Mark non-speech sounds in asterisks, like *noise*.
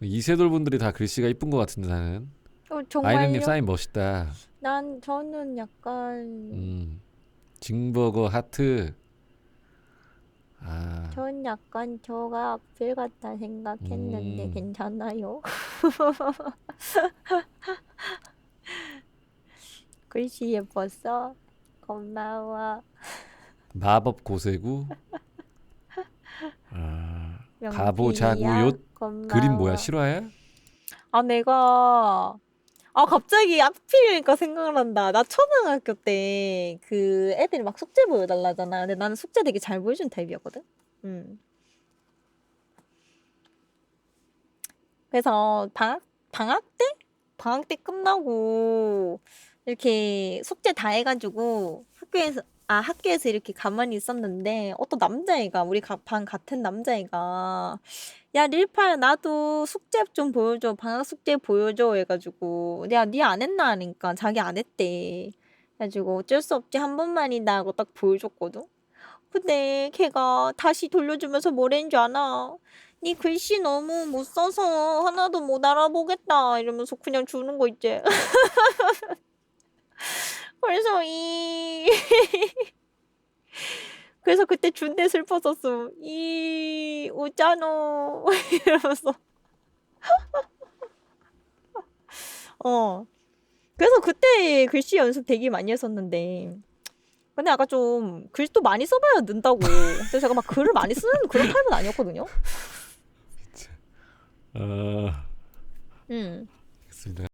이세돌 분들이 다 글씨가 이쁜 것 같은데 나는. 어? 아이는님 사인 멋있다. 난 저는 약간 음. 징버거 하트. 아. 전 약간 저가 악플 같다 생각했는데 음. 괜찮아요? *laughs* 글씨 예뻤어? 고마워. 마법 고세구. *laughs* 아. 명필이야? 가보자구요. 고 마워. 그림 뭐야? 실화야? 아 내가 아 갑자기 악필이니까 생각난다. 나 초등학교 때 그 애들이 막 숙제 보여달라잖아. 근데 나는 숙제 되게 잘 보여준 타입이었거든. 음. 그래서 방학 방학 때 방학 때 끝나고 이렇게 숙제 다 해가지고 학교에서 아 학교에서 이렇게 가만히 있었는데 어떤 남자애가 우리 가- 반 같은 남자애가 야 릴파야 나도 숙제 좀 보여줘. 방학 숙제 보여줘. 해가지고 야니 안 했나? 하니까 자기 안 했대. 그래가지고 어쩔 수 없지. 한 번만이다 하고 딱 보여줬거든. 근데 걔가 다시 돌려주면서 뭐랬는 줄 아나 니 글씨 너무 못 써서 하나도 못 알아보겠다. 이러면서 그냥 주는 거 있지. *laughs* 그래서 이 *laughs* 그래서 그때 준대 슬펐었어. 이 웃잖아 *laughs* 이러면서. *laughs* 어. 그래서 그때 글씨 연습 되게 많이 했었는데. 근데 아까 좀 글도 많이 써봐야 는다고. 그래서 제가 막 글을 많이 쓰는 그런 타입은 아니었거든요. 어. 음. 알겠습니다.